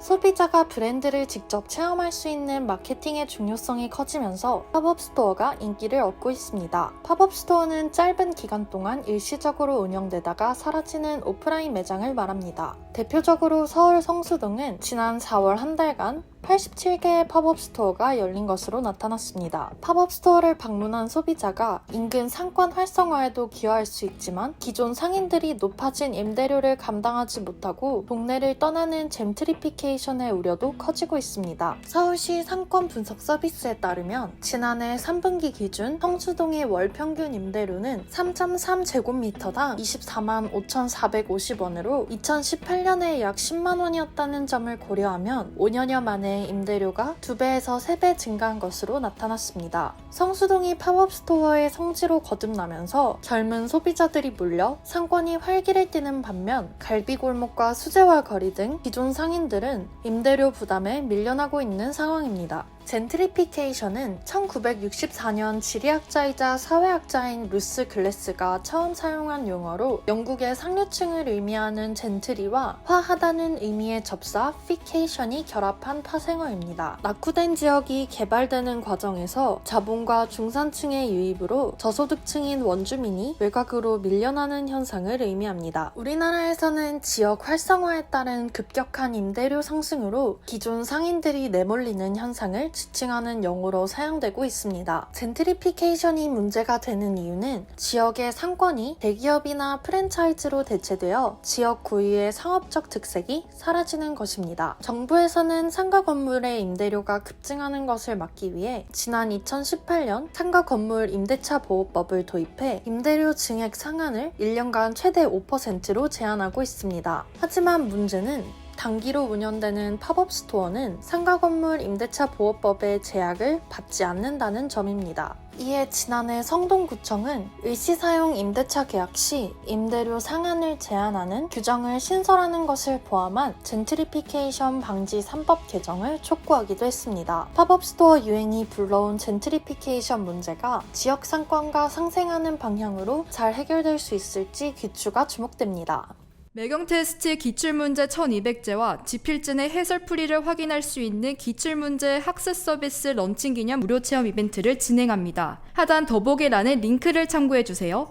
소비자가 브랜드를 직접 체험할 수 있는 마케팅의 중요성이 커지면서 팝업 스토어가 인기를 얻고 있습니다. 팝업 스토어는 짧은 기간 동안 일시적으로 운영되다가 사라지는 오프라인 매장을 말합니다. 대표적으로 서울 성수동은 지난 4월 한 달간 87개의 팝업 스토어가 열린 것으로 나타났습니다. 팝업 스토어를 방문한 소비자가 인근 상권 활성화에도 기여할 수 있지만 기존 상인들이 높아진 임대료를 감당하지 못하고 동네를 떠나는 잼트리피케이션의 우려도 커지고 있습니다. 서울시 상권 분석 서비스에 따르면 지난해 3분기 기준 성수동의 월 평균 임대료는 3.3제곱미터당 24만 5,450원으로 2018년에 약 10만 원이었다는 점을 고려하면 5년여 만에 임대료가 2배에서 3배 증가한 것으로 나타났습니다. 성수동이 팝업 스토어의 성지로 거듭나면서 젊은 소비자들이 몰려 상권이 활기를 띠는 반면 갈비골목과 수제화 거리 등 기존 상인들은 임대료 부담에 밀려나고 있는 상황입니다. 젠트리피케이션은 1964년 지리학자이자 사회학자인 루스 글래스가 처음 사용한 용어로 영국의 상류층을 의미하는 젠트리와 화하다는 의미의 접사 피케이션이 결합한 파생어입니다. 낙후된 지역이 개발되는 과정에서 자본과 중산층의 유입으로 저소득층인 원주민이 외곽으로 밀려나는 현상을 의미합니다. 우리나라에서는 지역 활성화에 따른 급격한 임대료 상승으로 기존 상인들이 내몰리는 현상을 지칭하는 용어로 사용되고 있습니다. 젠트리피케이션이 문제가 되는 이유는 지역의 상권이 대기업이나 프랜차이즈로 대체되어 지역 고유의 상업적 특색이 사라지는 것입니다. 정부에서는 상가 건물의 임대료가 급증하는 것을 막기 위해 지난 2018년 상가 건물 임대차 보호법을 도입해 임대료 증액 상한을 1년간 최대 5%로 제한하고 있습니다. 하지만 문제는 단기로 운영되는 팝업 스토어는 상가 건물 임대차 보호법의 제약을 받지 않는다는 점입니다. 이에 지난해 성동구청은 의시사용 임대차 계약 시 임대료 상한을 제한하는 규정을 신설하는 것을 포함한 젠트리피케이션 방지 3법 개정을 촉구하기도 했습니다. 팝업 스토어 유행이 불러온 젠트리피케이션 문제가 지역 상권과 상생하는 방향으로 잘 해결될 수 있을지 귀추가 주목됩니다. 매경 테스트 기출문제 1200제와 지필진의 해설풀이를 확인할 수 있는 기출문제 학습 서비스 런칭 기념 무료 체험 이벤트를 진행합니다. 하단 더보기란에 링크를 참고해 주세요.